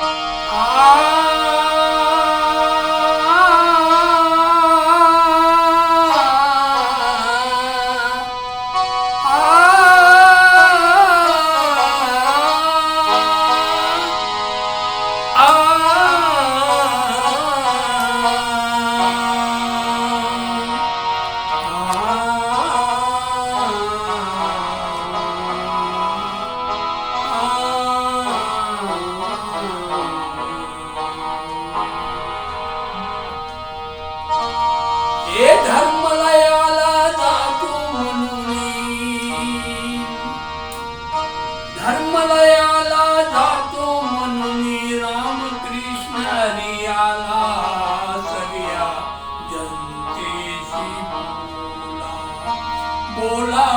हे बोला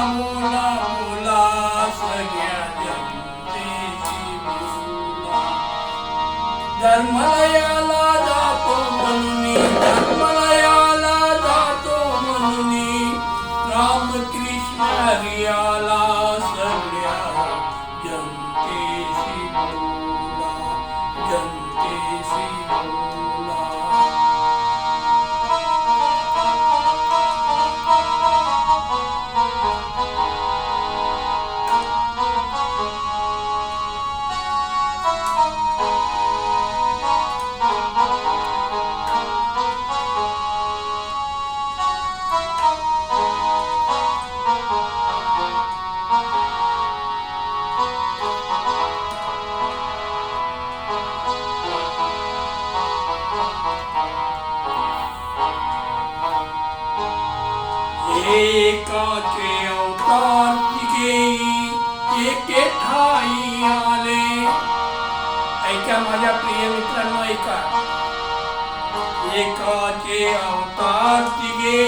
एकाचे अवतार तिघेही एके ठाई आले. ऐका माझ्या प्रिय मित्रांनो ऐका. एकाचे अवतार तिघे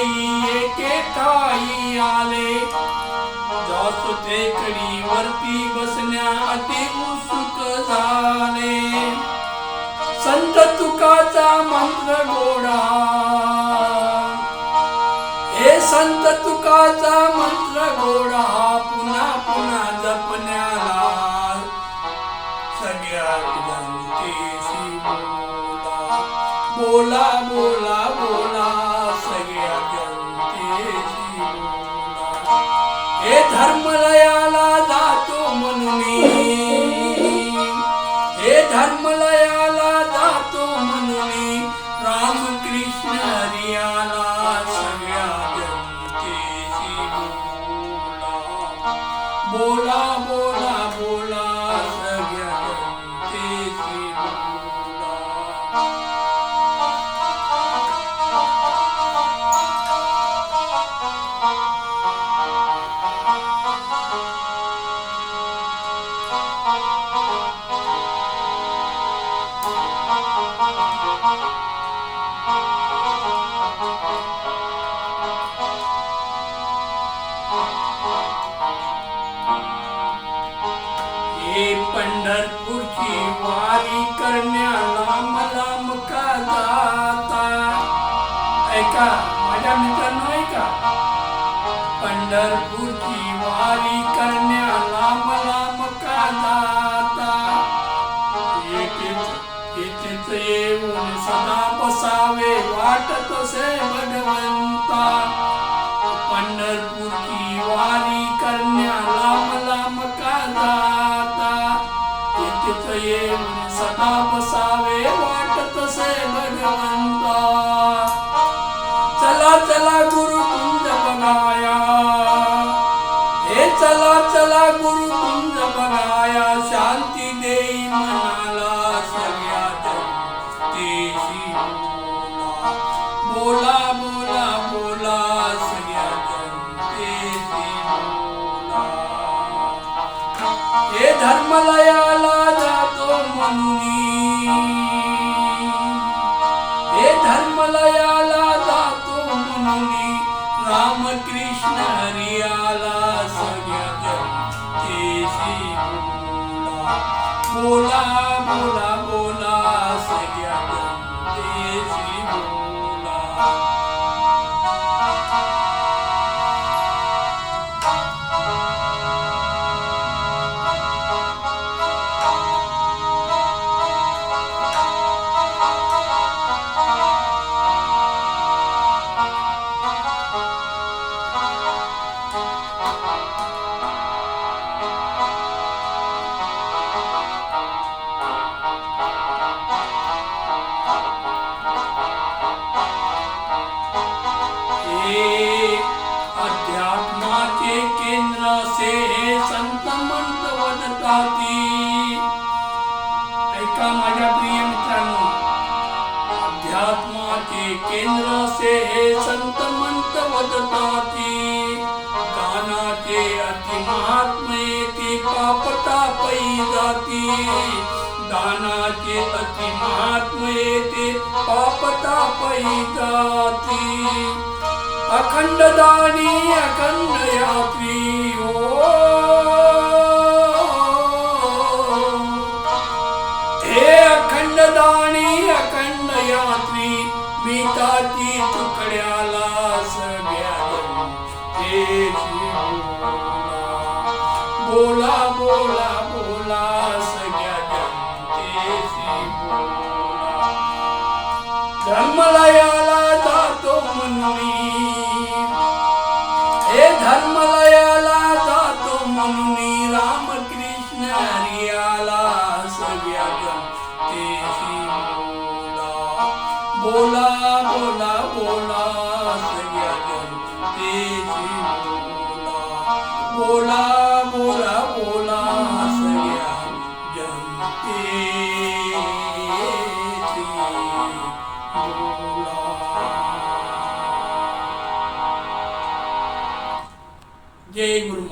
एके ठाई आले. जात टेकडी वरती बसण्या अति उत्सुक झाले. संत तुकाचा मंत्र गोडा तुकाचा मंत्र गोडा पुन्हा पुन्हा जपण्याला. सगळ्या जनतेशी बोला. बोला बोला बोला. सगळ्या जनतेशी बोला. हे धर्मलयाला जातो म्हणून हे धर्मलयाला जातो म्हणून रामकृष्ण हरिया पंढरपूरची वारी करण्याला मला मुका जाता? ऐका माझ्या मित्रांनो ऐका. पंढरपूरची वारी प्रेम सदा पसावे वाटत से भगवंता. पंढरपूर धर्मलयाला जातो मंदी हे धर्मलयाला जातो म्हणून रामकृष्ण हरियाला सगळ्या बोला बोला केंद्र से हे संतमंत वदताती अति महात्मे पापता पापतापई जाती। दानाचे अति महात्मे ते पापतापई जाती। अखंड दानी अखंड यात्री पिता ती तुकड्याला सगळ्या बोला बोला बोला सगळ्या धर्मलयाला जातो म्हणून हे धर्मलयाला जातो म्हणून रामकृष्ण हरियाला सगळ्या गमतेशी बोला बोला बोला सैया जन तेजी बोला बोला बोला सैया जन तेजी बोला जय गुरु